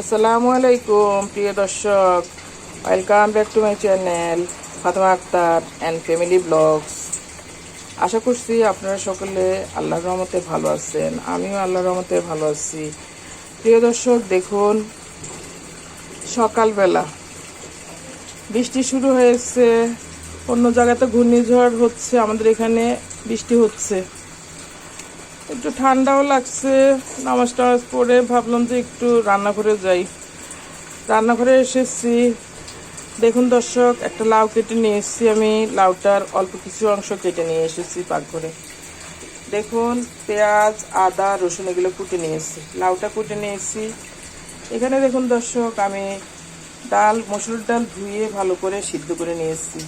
আসসালামু আলাইকুম, প্রিয় দর্শক। Welcome back to my channel Fatema Akter and family vlogs আশা করছি আপনারা সকলে আল্লাহর রহমতে ভালো আছেন, আমিও আল্লাহর রহমতে ভালো আছি। প্রিয় দর্শক, দেখুন, সকালবেলা বৃষ্টি শুরু হয়েছে, অন্য জায়গাতে ঘূর্ণিঝড় হচ্ছে, আমাদের এখানে বৃষ্টি হচ্ছে। একটু ঠান্ডাও লাগছে, নামাজ টামাজ পড়ে ভাবলাম যে একটু রান্নাঘরে যাই। রান্নাঘরে এসেছি। দেখুন দর্শক, একটা লাউ কেটে নিয়ে এসেছি আমি। লাউটার অল্প কিছু অংশ কেটে নিয়ে এসেছি পাকঘরে। দেখুন, পেঁয়াজ, আদা, রসুন এগুলো কুটে নিয়ে এসেছি। লাউটা কুটে নিয়ে এসেছি। এখানে দেখুন দর্শক, আমি ডাল, মসুর ডাল ধুয়ে ভালো করে সিদ্ধ করে নিয়ে এসেছি।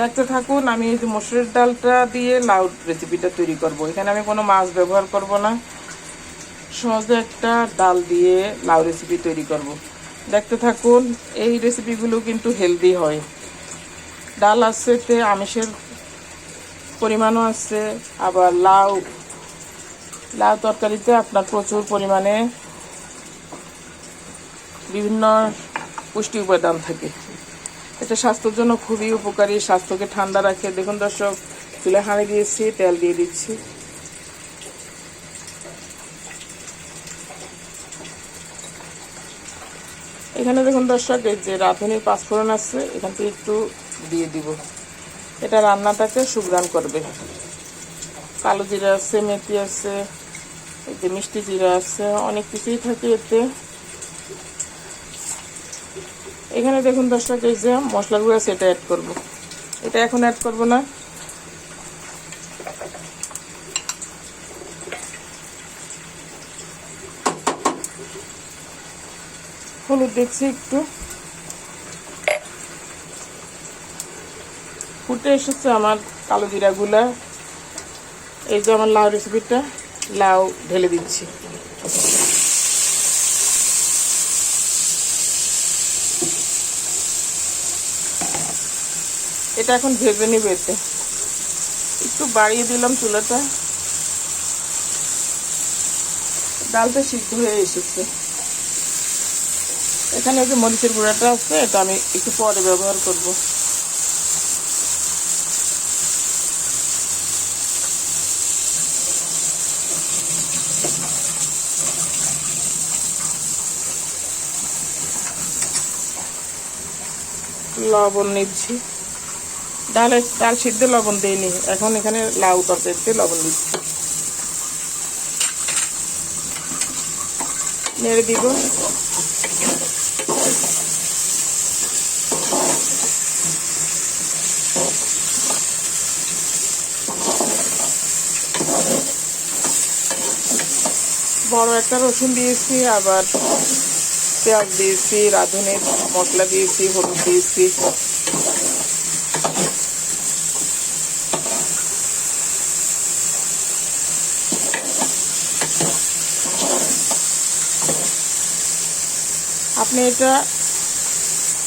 দেখতে থাকুন, আমি এই যে মসুরের ডালটা দিয়ে লাউ রেসিপিটা তৈরি করব। এখানে আমি কোনো মাছ ব্যবহার করব না। সহজে একটা ডাল দিয়ে লাউ রেসিপি তৈরি করব। দেখতে থাকুন, এই রেসিপিগুলো কিন্তু হেলদি হয়। ডাল আছে এতে, আমিষের পরিমাণও আছে, আবার লাউ। লাউ তরকারিতে আপনার প্রচুর পরিমাণে বিভিন্ন পুষ্টি উপাদান থাকে। এটা স্বাস্থ্যের জন্য খুবই উপকারী, স্বাস্থ্যকে ঠান্ডা রাখে। দেখুন দর্শক, চুলে হাঁড়ি দিয়েছি, তেল দিয়ে দিচ্ছি। এখানে দেখুন দর্শক, এই যে রাঁধুনির পাঁচফোড়ন আছে, এখান থেকে একটু দিয়ে দিব। এটা রান্নাটাকে সুগ্রান করবে। কালো জিরা আছে, মেথি আছে, এই যে মিষ্টি জিরা আছে, অনেক কিছুই থাকে এতে। এখানে দেখুন দশটা যে মশলাগুলো আছে, এটা অ্যাড করব। এটা এখন অ্যাড করব না। হলুদ দেখছি একটু। ফুটে এসেছে আমার কালো জিরাগুলা। এই যে আমার লাউ রেসিপিটা লাউ ঢেলে দিচ্ছি। এটা এখন ভেবে নিবে এতে। একটু বাড়িয়ে দিলাম চুলাটা। ডালটা সিদ্ধ হয়ে এসেছে। এখানে যে মরিচের গুঁড়াটা আছে, এটা আমি একটু পরে ব্যবহার করব। লবণ নিচ্ছি। ডালে ডাল সিদ্ধ লবণ দিইনি। এখন এখানে লাউ তরকারিতে লবণ দিচ্ছি। নেড়ে দিব। বড় একটা রসুন দিয়েছি, আবার পেঁয়াজ দিয়েছি, রাঁধুনির মশলা দিয়েছি, হলুদ দিয়েছি। আপনি এটা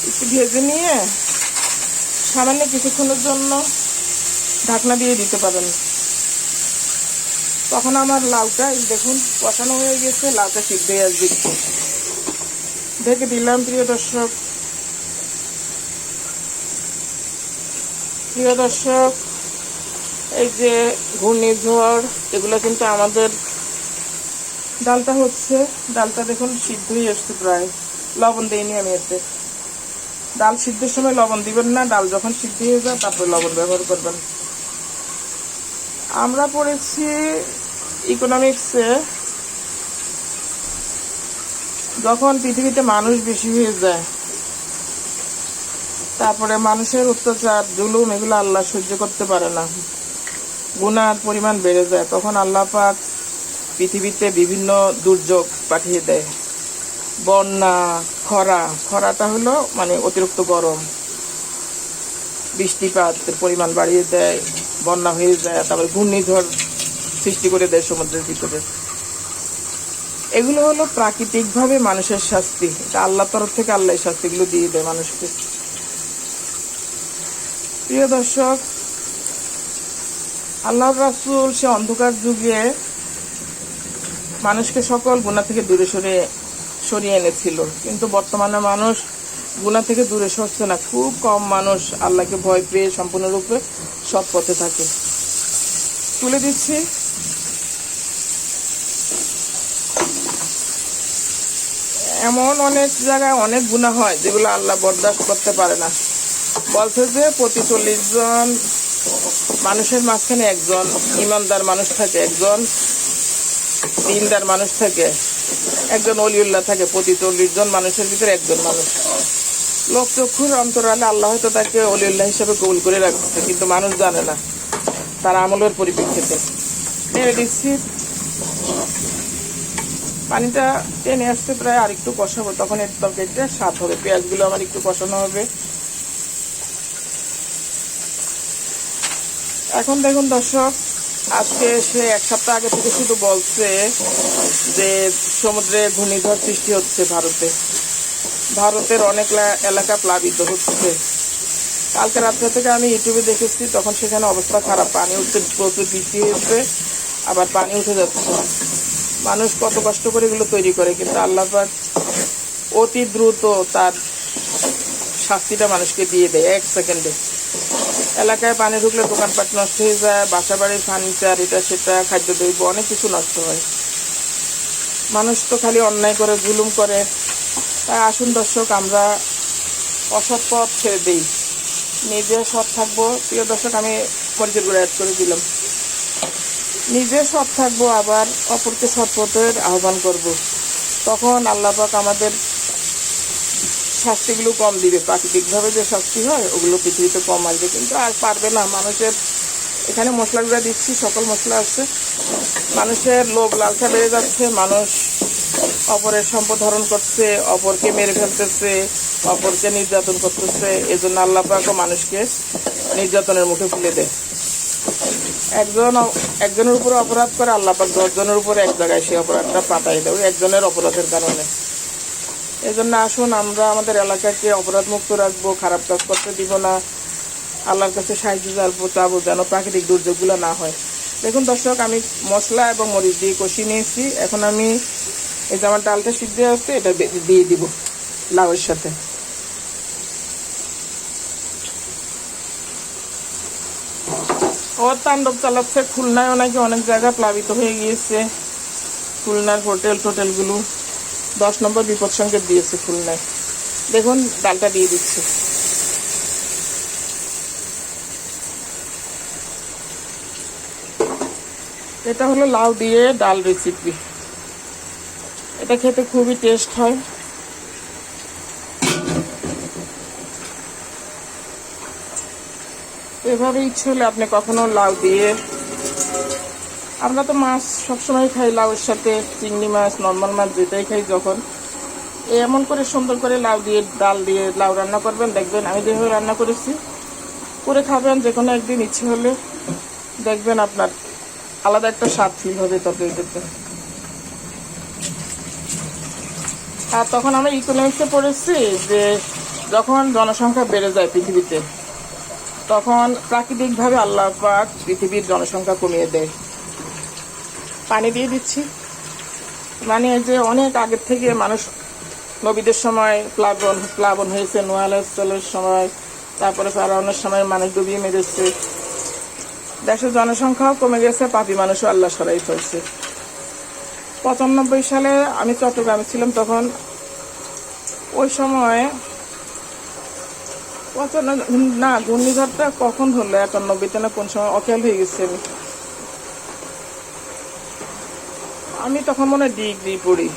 একটু ভেজে নিয়ে সামান্য কিছুক্ষণের জন্য ঢাকনা দিয়ে দিতে পারেন। তখন আমার লাউটা দেখুন, কষানো হয়ে গেছে, লাউটা সিদ্ধ হয়ে আসবে ঢেকে দিলাম, প্রিয় দর্শক। প্রিয় দর্শক, এই যে ঘূর্ণিঝড়, এগুলো কিন্তু আমাদের ডালটা হচ্ছে, ডালটা দেখুন, সিদ্ধই আসছে প্রায়। লবণ দিইনি আমি এতে ডাল সিদ্ধের সময় লবণ দিবেন না, ডাল যখন সিদ্ধ হয়ে যায় তারপরে লবণ ব্যবহার করবেন। আমরা পড়েছি ইকোনমিক্সে যখন পৃথিবীতে মানুষ বেশি হয়ে যায়, তারপরে মানুষের অত্যাচার, জুলুম, এগুলো আল্লাহ সহ্য করতে পারে না। গুনার পরিমাণ বেড়ে যায়। তখন আল্লাহ পাক পৃথিবীতে বিভিন্ন দুর্যোগ পাঠিয়ে দেয়। বন্যা, খরা। খরাটা হলো মানে অতিরিক্ত গরম। বৃষ্টিপাতের পরিমাণ বাড়িয়ে দেয়, বন্যা হয়ে যায়, তারপরে ঘূর্ণিঝড় সৃষ্টি করে দেয় সমুদ্রের ভিতরে। এগুলো হলো প্রাকৃতিকভাবে মানুষের শাস্তি। এটা আল্লাহ তরফ থেকে আল্লাহ শাস্তিগুলো দিয়ে দেয় মানুষকে। প্রিয় দর্শক, আল্লাহ রাসুল সে অন্ধকার যুগে মানুষকে সকল গুণা থেকে দূরে সরিয়ে সরিয়ে এনেছিল। কিন্তু বর্তমানে মানুষ গুণা থেকে দূরে সরছে না। খুব কম মানুষ আল্লাহকে ভয় পেয়ে সম্পূর্ণরূপে সৎ পথে থাকে। তুলে দিচ্ছি। এমন অনেক জায়গায় অনেক গুণা হয় যেগুলো আল্লাহ বরদাস্ত করতে পারে না। বলছে যে প্রতি চল্লিশ জন মানুষের মাঝখানে একজন ইমানদার মানুষ থাকে, একজন দিনদার মানুষ থাকে। একজন অলিউল্লাহ থাকে প্রতি চল্লিশ জন, মানুষের ভিতরে একজন মানুষ। লোক চক্ষুর অন্তরালে, আল্লাহ হয়তো তাকে অলিউল্লাহ হিসেবে কবুল করে রাখছে, কিন্তু মানুষ জানে না। তার আমলের পরিপ্রেক্ষিতে। নেড়ে দিচ্ছি। পানিটা টেনে আসতে প্রায় আর একটু কষাবো, তখন এর তরকারিটা স্বাদ হবে। পেঁয়াজগুলো আমার একটু কষানো হবে। এখন দেখুন দর্শক আজকে সে এক সপ্তাহ আগে থেকে শুধু বলছে যে সমুদ্রে ঘূর্ণিঝড় সৃষ্টি হচ্ছে ভারতে। ভারতের অনেক এলাকা প্লাবিত হচ্ছে। কালকে রাত্রে থেকে আমি ইউটিউবে দেখেছি, তখন সেখানে অবস্থা খারাপ। পানি উঠতে প্রচুর হয়েছে, আবার পানি উঠে যাচ্ছে। মানুষ কত কষ্ট করে এগুলো তৈরি করে, কিন্তু আল্লাহ অতি দ্রুত তার শাস্তিটা মানুষকে দিয়ে দেয় এক সেকেন্ডে। এলাকায় পানি ঢুকলে দোকানপাট নষ্ট হয়ে যায় বাসা বাড়ির ফার্নিচার, এটা সেটা, খাদ্য খাদ্যদ্রব্য অনেক কিছু নষ্ট হয়। মানুষ তো খালি অন্যায় করে, জুলুম করে। তাই আসুন দর্শক, আমরা অসৎ পথ ছেড়ে দিই। নিজে সৎ থাকব। প্রিয় দর্শক, আমি মরিচের গুঁড়ো অ্যাড করে দিলাম। নিজে সৎ থাকব, আবার অপরকে সৎ পথের আহ্বান করব। তখন আল্লাহ পাক আমাদের শাস্তিগুলো কম দিবে, প্রাকৃতিকভাবে যে শাস্তি হয়, ওগুলো পৃথিবীতে কম আসবে। কিন্তু আর পারবে না, মানুষের এখানে মশলাগুলো দিচ্ছি, সকল মশলা আছে। মানুষের লোভ লালসা বেড়ে যাচ্ছে, মানুষ অপরের সম্পদ হরণ করছে, অপরকে মেরে ফেলতেছে, অপরকে নির্যাতন করতেছে, এজন্য আল্লাহ পাকও মানুষকে নির্যাতনের মুখে ফেলে দেয়। একজন একজনের উপরে অপরাধ করে, আল্লাহ পাক দশজনের উপরে এক জায়গায় সে অপরাধটা পাতাই দেয় একজনের অপরাধের কারণে। এই জন্য আসুন, আমরা আমাদের এলাকাকে অপরাধ মুক্ত রাখব, খারাপ কাজ করতে দিব না। আল্লাহর কাছে সাহায্য চালবো চাবো যেন প্রাকৃতিক দুর্যোগগুলো না হয়। দেখুন দর্শক, আমি মশলা এবং মরিচ দিয়ে কষিয়ে নিয়েছি। এখন আমি এই যে আমার ডালটা সিদ্ধ হচ্ছে এটা দিয়ে দিব লাউয়ের সাথে। ও তাণ্ডব চালাচ্ছে। খুলনায়ও নাকি অনেক জায়গা প্লাবিত হয়ে গিয়েছে। খুলনার হোটেল টোটেলগুলো দশ নম্বর বিপদ সংকেত দিয়েছে খুলনায়। দেখুন, ডালটা দিয়ে দিচ্ছে। এটা হলো লাউ দিয়ে ডাল রেসিপি এটা খেতে খুবই টেস্ট হয়। এভাবে ইচ্ছে হলে আপনি কখনো লাউ দিয়ে আমরা তো মাছ সবসময় খাই, লাউয়ের সাথে, চিংড়ি মাছ নর্মাল মাছ যেটাই খাই যখন। এমন করে সুন্দর করে লাউ দিয়ে, ডাল দিয়ে লাউ রান্না করবেন, দেখবেন আমি যেভাবে রান্না করেছি, করে খাবেন যে কোনো একদিন ইচ্ছে হলে। দেখবেন আপনার আলাদা একটা স্বাদ ফিল হবে তরকারিটাতে। আর তখন আমরা ইকোনমিক্সে পড়েছি যে যখন জনসংখ্যা বেড়ে যায় পৃথিবীতে, তখন প্রাকৃতিকভাবে আল্লাহ পাক পৃথিবীর জনসংখ্যা কমিয়ে দেয়। পানি দিয়ে দিচ্ছি। মানে যে অনেক আগের থেকে মানুষ নবীদের সময় প্লাবন প্লাবন হয়েছে নোয়া আলাহিসাল্লের সময়, তারপরে ফেরাউনের সময় মানুষ ডুবিয়ে মেরেছে। দেশের জনসংখ্যাও কমে গেছে, পাপি মানুষও আল্লাহ সরাই হয়েছে পঁচানব্বই সালে আমি চট্টগ্রামে ছিলাম তখন। ওই সময় না, ঘূর্ণিঝড়টা কখন হলো একানব্বইতে না কোন সময়? অকেল হয়ে গেছে। আমি আমি তখন মনে ডিগ্রি পড়ি।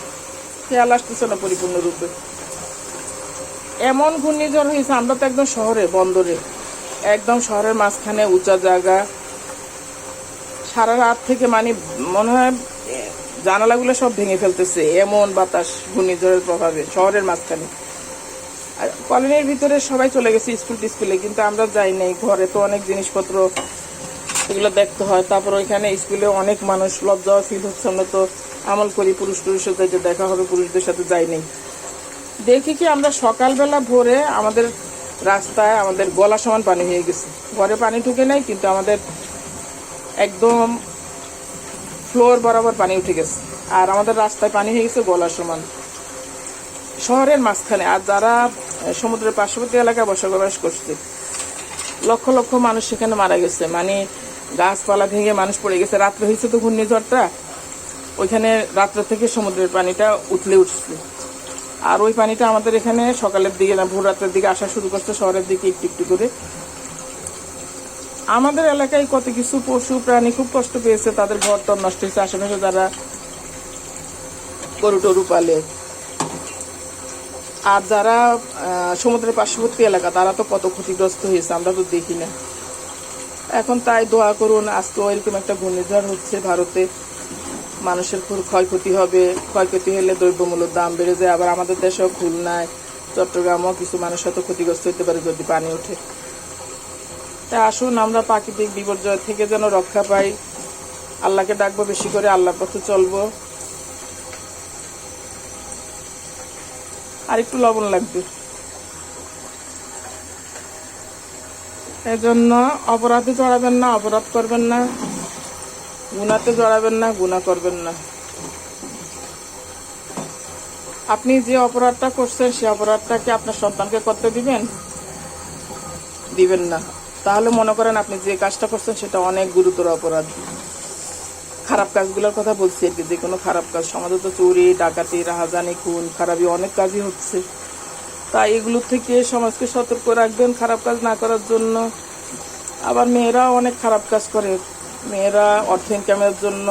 খেয়াল আসতেছে না পরিপূর্ণরূপে। এমন ঘূর্ণিঝড় হয়েছে, আমরা তো একদম শহরে, বন্দরে। একদম শহরের মাঝখানে উঁচা জায়গা। সারা রাত থেকে মানে মনে হয় জানালাগুলো সব ভেঙে ফেলতেছে, এমন বাতাস, ঘূর্ণিঝড়ের প্রভাবে, শহরের মাঝখানে। আর কলোনির ভিতরে সবাই চলে গেছে স্কুল টিস্কুলে কিন্তু আমরা যাই নাই। ঘরে তো অনেক জিনিসপত্র এগুলো দেখতে হয়। তারপর ওইখানে স্কুলে অনেক মানুষ লজ্জাও ফিল হচ্ছে। আমরা তো আমল করি পুরুষ টুরুষের সাথে যে দেখা হবে, পুরুষদের সাথে যাই নাই। দেখি কি আমরা সকালবেলা ভোরে আমাদের রাস্তায় আমাদের গলা সমান পানি হয়ে গেছে। ঘরে পানি ঢুকে নাই, কিন্তু আমাদের একদম ফ্লোর বরাবর পানি উঠে গেছে। আর আমাদের রাস্তায় পানি হয়ে গেছে, গলা সমান। শহরের মাঝখানে। আর যারা সমুদ্রের পার্শ্ববর্তী এলাকায় বসবাস করছে, লক্ষ লক্ষ মানুষ সেখানে মারা গেছে। মানে গাছপালা ভেঙে মানুষ পড়ে গেছে। রাত্রে হয়েছে তো ঘূর্ণিঝড়টা। ওইখানে রাত্রে থেকে সমুদ্রের পানিটা উঠলে উঠছে। আর ওই পানিটা আমাদের এখানে সকালের দিকে না, ভোর রাত্রের দিকে আসা শুরু করছে, শহরের দিকে একটু একটু করে। আমাদের এলাকায় কত কিছু পশু প্রাণী খুব কষ্ট পেয়েছে, তাদের ঘর টর নষ্ট হয়েছে। আশেপাশে যারা গরু টরু পালে, আর যারা সমুদ্রের পার্শ্ববর্তী এলাকা, তারা তো কত ক্ষতিগ্রস্ত হয়েছে, আমরা তো দেখি না। এখন তাই দোয়া করুন আজকে এরকম একটা ঘূর্ণিঝড় হচ্ছে, ভারতে মানুষের খুব ক্ষয়ক্ষতি হবে। ক্ষয়ক্ষতি হলে দ্রব্যমূল্যের দাম বেড়ে যায়, আবার আমাদের দেশেও খুলনায়, চট্টগ্রামও কিছু মানুষ হয়তো ক্ষতিগ্রস্ত হতে পারে যদি পানি ওঠে। তাই আসুন, আমরা প্রাকৃতিক বিপর্যয় থেকে যেন রক্ষা পাই। আল্লাহকে ডাকবো, বেশি করে আল্লাহর পথে চলবো। আর একটু লবণ লাগবে। এজন্য অপরাধে জড়াবেন না, অপরাধ করবেন না। গুনাতে জড়াবেন না গুণা করবেন না। আপনি যে অপরাধটা করছেন, সে অপরাধটা কি আপনার সন্তানকে করতে দিবেন? দিবেন না। তাহলে মনে করেন আপনি যে কাজটা করছেন, সেটা অনেক গুরুতর অপরাধ। খারাপ কাজগুলোর কথা বলছি আর কি, যে কোনো খারাপ কাজ। সমাজে তো চুরি, ডাকাতি, রাহাজানি, খুন খারাপি অনেক কাজই হচ্ছে। তাই এগুলোর থেকে সমাজকে সতর্ক রাখবেন খারাপ কাজ না করার জন্য। আবার মেয়েরা অনেক খারাপ কাজ করে। মেয়েরা অর্থ ইনকামের জন্য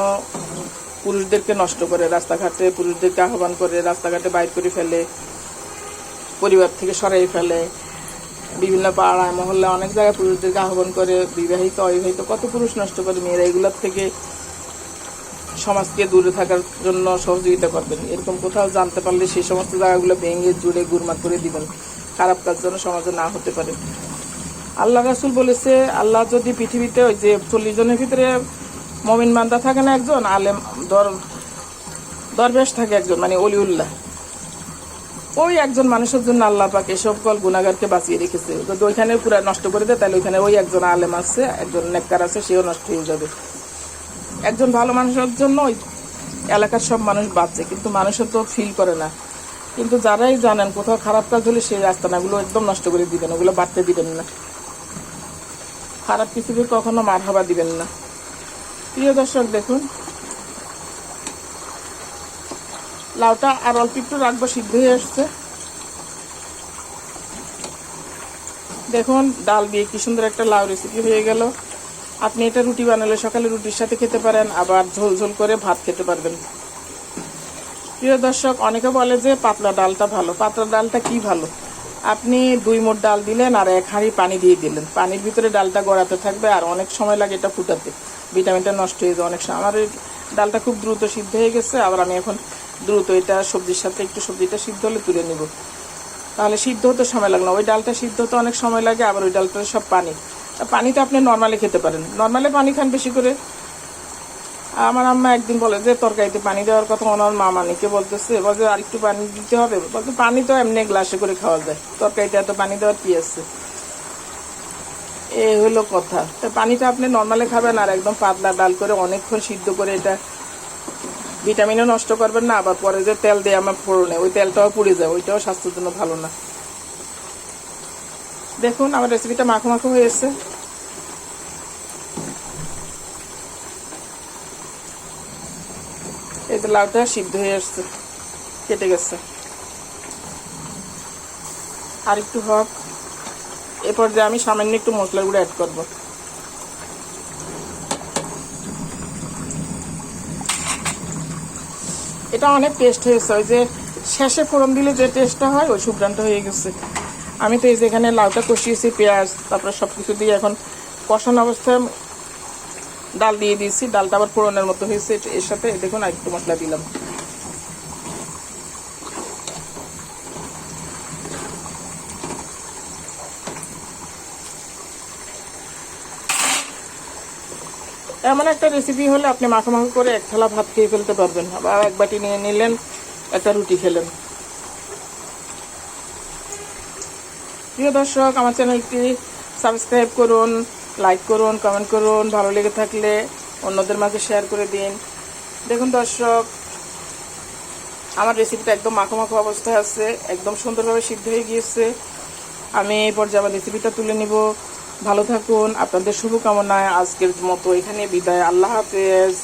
পুরুষদেরকে নষ্ট করে, রাস্তাঘাটে পুরুষদেরকে আহ্বান করে, রাস্তাঘাটে বাইর করে ফেলে, পরিবার থেকে সরাই ফেলে। বিভিন্ন পাড়ায়, মহল্লায় অনেক জায়গায় পুরুষদেরকে আহ্বান করে, বিবাহিত, অবিবাহিত, কত পুরুষ নষ্ট করে মেয়েরা। এগুলোর থেকে সমাজকে দূরে থাকার জন্য সহযোগিতা করবেন। এরকম কোথাও জানতে পারলে সেই সমস্ত জায়গাগুলো ভেঙে জুড়ে গুরমাত করে দিবেন। খারাপ কাজ যেন সমাজে না হতে পারে। আল্লাহ রাসুল বলেছে, আল্লাহ যদি পৃথিবীতে ওই যে চল্লিশ জনের ভিতরে মমিন মান্দা থাকে না একজন, আলেম দর, দরবেশ থাকে একজন মানে অলিউল্লাহ। ওই একজন মানুষের জন্য আল্লাহ পাক এসব কল গুণাগারকে বাঁচিয়ে রেখেছে। যদি ওইখানে পুরা নষ্ট করে দেয়, তাহলে ওইখানে ওই একজন আলেম আছে, একজন নেককার আছে, সেও নষ্ট হয়ে যাবে। একজন ভালো মানুষের জন্য ওই এলাকার সব মানুষ বাঁচে কিন্তু মানুষের তো ফিল করে না। কিন্তু যারাই জানেন কোথাও খারাপ কাজ হলে সেই রাস্তানাগুলো একদম নষ্ট করে দিবেন, ওগুলো বাড়তে দিবেন না। খারাপ পৃথিবী কখনো মার হবা দিবেন না। প্রিয় দর্শক, দেখুন। লাউটা আর অল্প একটু রাখব, সিদ্ধ হয়ে আসছে। দেখুন, ডাল দিয়ে কি সুন্দর একটা লাউ রেসিপি হয়ে গেল। আপনি এটা রুটি বানালে সকালে রুটির সাথে খেতে পারেন, আবার ঝোল ঝোল করে ভাত খেতে পারবেন। প্রিয় দর্শক, অনেকে বলে যে পাতলা ডালটা ভালো। পাতলা ডালটা কি ভালো? আপনি দুই মোট ডাল দিলেন আর এক হাঁড়ি পানি দিয়ে দিলেন। পানির ভিতরে ডালটা গড়াতে থাকবে আর অনেক সময় লাগে এটা ফুটাতে। ভিটামিনটা নষ্ট হয়ে যায় অনেক সময়। আমার ডালটা খুব দ্রুত সিদ্ধ হয়ে গেছে, আবার আমি এখন দ্রুত এটা সবজির সাথে একটু সবজিটা সিদ্ধ হলে তুলে নিব। তাহলে সিদ্ধ হতে সময় লাগল ওই ডালটা সিদ্ধ হতে অনেক সময় লাগে, আবার ওই ডালটা সব পানি। তা পানিটা আপনি নর্মালি খেতে পারেন। নর্মালি পানি খান বেশি করে। আমার আম্মা একদিন বলে যে, তরকারিতে পানি দেওয়ার কথা ওনার মা মানিকে বলতেছে, বলছে আর একটু পানি দিতে হবে। বলতে পানি তো এমনি গ্লাসে করে খাওয়া যায়। তরকারিতে এত পানি দেওয়ার কি আছে? এই হলো কথা। তা পানিটা আপনি নর্মালি খাবেন আর একদম পাতলা ডাল করে অনেকক্ষণ সিদ্ধ করে এটা ভিটামিনও নষ্ট করবেন না। আবার পরে যে তেল দিয়ে আমার ফোড়নে, ওই তেলটাও পুড়ে যায়। ওইটাও স্বাস্থ্যের জন্য ভালো না। দেখুন, আমার রেসিপিটা মাখো মাখো হয়ে হয়েছে এই যে লাউটা সিদ্ধ হয়ে আসছে, কেটে গেছে। আর একটু হোক, এরপর যে আমি সামান্য একটু মশলার গুঁড়ো অ্যাড করব। এটা অনেক টেস্ট হয়েছে, ওই যে শেষে ফোড়ন দিলে যে টেস্টটা হয়, ওই সুগ্রানটা হয়ে গেছে। আমি তো এই যে এখানে লাউটা কষিয়েছি, পেঁয়াজ, তারপরে সব কিছু দিয়ে এখন কষানো অবস্থায় ডাল দিয়ে দিয়েছি। ডালটা আবার ফোড়নের মতো হয়েছে। এর সাথে দেখুন আর একটু মশলা দিলাম। এমন একটা রেসিপি হলে আপনি মাখো মাখো করে এক থালা ভাত খেয়ে ফেলতে পারবেন। আবার এক বাটি নিয়ে নিলেন, একটা রুটি খেলেন। প্রিয় দর্শক, আমার চ্যানেলটি সাবস্ক্রাইব করুন, লাইক করুন, কমেন্ট করুন, ভালো লেগে থাকলে অন্যদের মাঝে শেয়ার করে দিন। দেখুন দর্শক, আমার রেসিপিটা একদম মাখো মাখো অবস্থায় আছে, একদম সুন্দরভাবে সিদ্ধ হয়ে গিয়েছে। আমি এই পর্যায়ে আমার রেসিপিটা তুলে নিব। ভালো থাকুন, আপনাদের শুভকামনায় আজকের মতো এখানে বিদায়। আল্লাহ হাফেজ।